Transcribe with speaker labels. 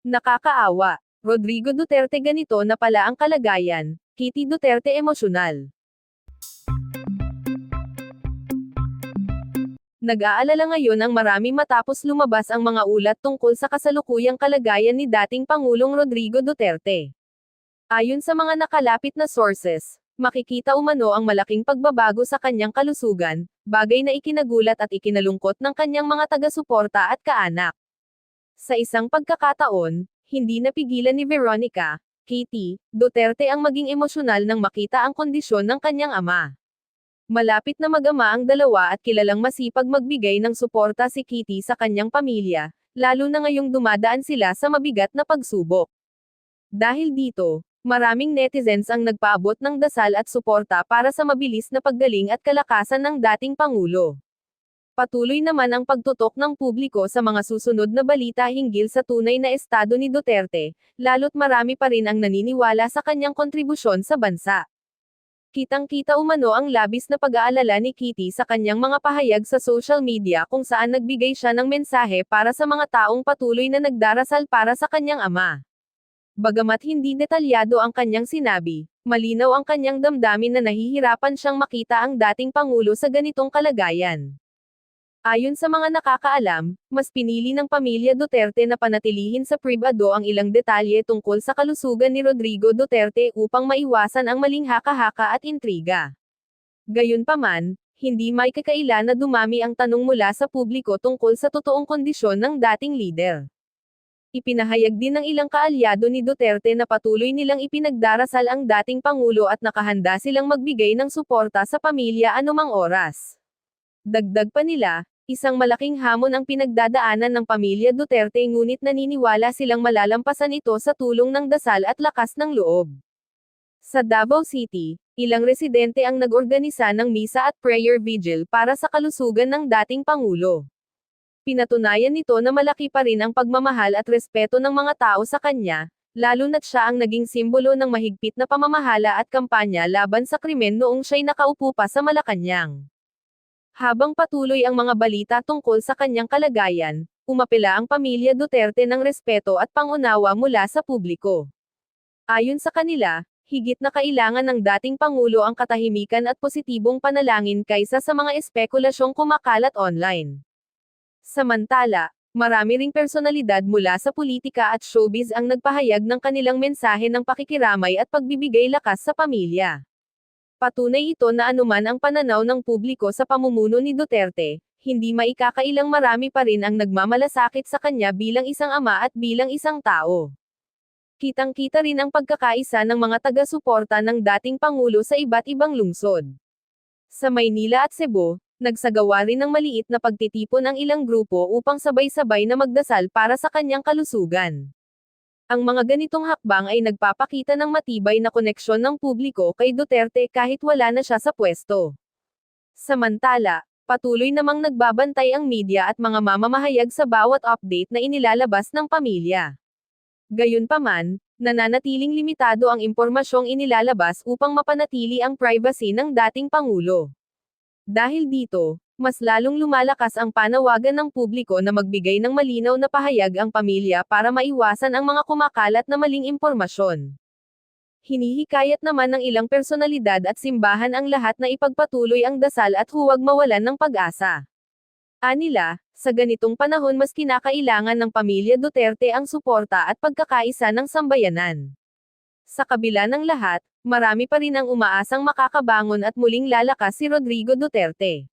Speaker 1: Nakakaawa. Rodrigo Duterte ganito na pala ang kalagayan, Kitty Duterte emosyonal. Nag-aalala ngayon ang marami matapos lumabas ang mga ulat tungkol sa kasalukuyang kalagayan ni dating Pangulong Rodrigo Duterte. Ayon sa mga nakalapit na sources, makikita umano ang malaking pagbabago sa kanyang kalusugan, bagay na ikinagulat at ikinalungkot ng kanyang mga taga-suporta at kaanak. Sa isang pagkakataon, hindi napigilan ni Veronica, Katie, Duterte ang maging emosyonal nang makita ang kondisyon ng kanyang ama. Malapit na mag-ama ang dalawa at kilalang masipag magbigay ng suporta si Kitty sa kanyang pamilya, lalo na ngayong dumadaan sila sa mabigat na pagsubok. Dahil dito, maraming netizens ang nagpaabot ng dasal at suporta para sa mabilis na paggaling at kalakasan ng dating Pangulo. Patuloy naman ang pagtutok ng publiko sa mga susunod na balita hinggil sa tunay na estado ni Duterte, lalo't marami pa rin ang naniniwala sa kanyang kontribusyon sa bansa. Kitang-kita umano ang labis na pag-aalala ni Kitty sa kanyang mga pahayag sa social media kung saan nagbigay siya ng mensahe para sa mga taong patuloy na nagdarasal para sa kanyang ama. Bagamat hindi detalyado ang kanyang sinabi, malinaw ang kanyang damdamin na nahihirapan siyang makita ang dating Pangulo sa ganitong kalagayan. Ayon sa mga nakakaalam, mas pinili ng pamilya Duterte na panatilihin sa pribado ang ilang detalye tungkol sa kalusugan ni Rodrigo Duterte upang maiwasan ang maling haka-haka at intriga. Gayunpaman, hindi may kakaila na dumami ang tanong mula sa publiko tungkol sa totoong kondisyon ng dating leader. Ipinahayag din ng ilang kaalyado ni Duterte na patuloy nilang ipinagdarasal ang dating Pangulo at nakahanda silang magbigay ng suporta sa pamilya anumang oras. Dagdag pa nila, isang malaking hamon ang pinagdadaanan ng pamilya Duterte ngunit naniniwala silang malalampasan ito sa tulong ng dasal at lakas ng loob. Sa Davao City, ilang residente ang nag-organisa ng misa at prayer vigil para sa kalusugan ng dating Pangulo. Pinatunayan nito na malaki pa rin ang pagmamahal at respeto ng mga tao sa kanya, lalo na't siya ang naging simbolo ng mahigpit na pamamahala at kampanya laban sa krimen noong siya'y nakaupo pa sa Malacanang. Habang patuloy ang mga balita tungkol sa kanyang kalagayan, umapela ang pamilya Duterte ng respeto at pangunawa mula sa publiko. Ayon sa kanila, higit na kailangan ng dating Pangulo ang katahimikan at positibong panalangin kaysa sa mga espekulasyong kumakalat online. Samantala, marami ring personalidad mula sa politika at showbiz ang nagpahayag ng kanilang mensahe ng pakikiramay at pagbibigay lakas sa pamilya. Patunay ito na anuman ang pananaw ng publiko sa pamumuno ni Duterte, hindi maikakailang marami pa rin ang nagmamalasakit sa kanya bilang isang ama at bilang isang tao. Kitang-kita rin ang pagkakaisa ng mga taga-suporta ng dating Pangulo sa iba't ibang lungsod. Sa Maynila at Cebu, nagsagawa rin ng maliit na pagtitipon ang ilang grupo upang sabay-sabay na magdasal para sa kanyang kalusugan. Ang mga ganitong hakbang ay nagpapakita ng matibay na koneksyon ng publiko kay Duterte kahit wala na siya sa pwesto. Samantala, patuloy namang nagbabantay ang media at mga mamamahayag sa bawat update na inilalabas ng pamilya. Gayunpaman, nananatiling limitado ang impormasyong inilalabas upang mapanatili ang privacy ng dating Pangulo. Dahil dito, mas lalong lumalakas ang panawagan ng publiko na magbigay ng malinaw na pahayag ang pamilya para maiwasan ang mga kumakalat na maling impormasyon. Hinihikayat naman ng ilang personalidad at simbahan ang lahat na ipagpatuloy ang dasal at huwag mawalan ng pag-asa. Anila, sa ganitong panahon mas kinakailangan ng pamilya Duterte ang suporta at pagkakaisa ng sambayanan. Sa kabila ng lahat, marami pa rin ang umaasang makakabangon at muling lalakas si Rodrigo Duterte.